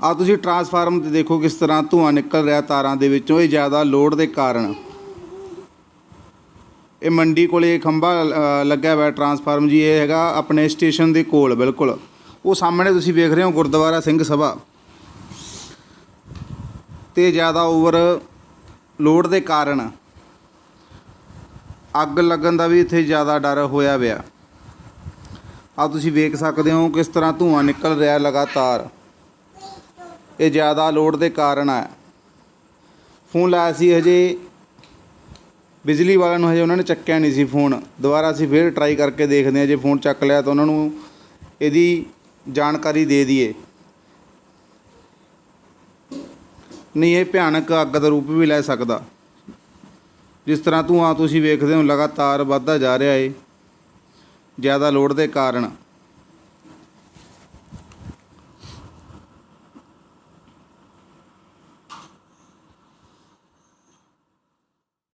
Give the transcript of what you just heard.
ਆ ਤੁਸੀਂ ਟਰਾਂਸਫਾਰਮ ਤੇ ਦੇਖੋ ਕਿਸ ਤਰ੍ਹਾਂ ਧੂਆਂ ਨਿਕਲ ਰਿਹਾ ਤਾਰਾਂ ਦੇ ਵਿੱਚੋਂ ਇਹ ਜ਼ਿਆਦਾ ਲੋਡ ਦੇ ਕਾਰਨ। ਇਹ ਮੰਡੀ ਕੋਲੇ ਖੰਭਾ ਅ, ਲੱਗਿਆ ਹੋਇਆ ਟਰਾਂਸਫਾਰਮ ਜੀ ਇਹ ਹੈਗਾ ਆਪਣੇ ਸਟੇਸ਼ਨ ਦੇ ਕੋਲ ਬਿਲਕੁਲ। ਉਹ ਸਾਹਮਣੇ ਤੁਸੀਂ ਵੇਖ ਰਹੇ ਹੋ ਗੁਰਦੁਆਰਾ ਸਿੰਘ ਸਭਾ। ਤੇ ਜ਼ਿਆਦਾ ਓਵਰ ਲੋਡ ਦੇ ਕਾਰਨ ਅੱਗ ਲੱਗਣ ਦਾ ਵੀ ਇੱਥੇ ਜ਼ਿਆਦਾ ਡਰ ਹੋਇਆ ਪਿਆ। ਆ ਤੁਸੀਂ ਵੇਖ ਸਕਦੇ ਹੋ ਕਿਸ ਤਰ੍ਹਾਂ ਧੂਆਂ ਨਿਕਲ ਰਿਹਾ ਲਗਾਤਾਰ। ਇਹ ਜ਼ਿਆਦਾ ਲੋਡ ਦੇ ਕਾਰਨ ਹੈ। ਫੋਨ ਲਾਇਆ ਸੀ ਹਜੇ। ਬਿਜਲੀ ਵਾਲਿਆਂ ਨੂੰ ਹਜੇ ਉਹਨਾਂ ਨੇ ਚੱਕਿਆ ਨਹੀਂ ਸੀ ਫੋਨ। ਦੁਬਾਰਾ ਅਸੀਂ ਫੇਰ ਟਰਾਈ ਕਰਕੇ ਦੇਖਦੇ ਹਾਂ। ਜੇ ਫੋਨ ਚੱਕ ਲਿਆ ਤਾਂ ਉਹਨਾਂ ਨੂੰ ਇਹਦੀ ਜਾਣਕਾਰੀ ਦੇ ਦਈਏ। ਨਹੀਂ, ਇਹ ਭਿਆਨਕ ਅੱਗ ਦਾ ਰੂਪ ਵੀ ਲੈ ਸਕਦਾ। ਜਿਸ ਤਰ੍ਹਾਂ ਧੂਆਂ ਤੁਸੀਂ ਵੇਖਦੇ ਹੋ, ਲਗਾਤਾਰ ਵੱਧਦਾ ਜਾ ਰਿਹਾ ਏ। ਜ਼ਿਆਦਾ ਲੋੜ ਦੇ ਕਾਰਨ।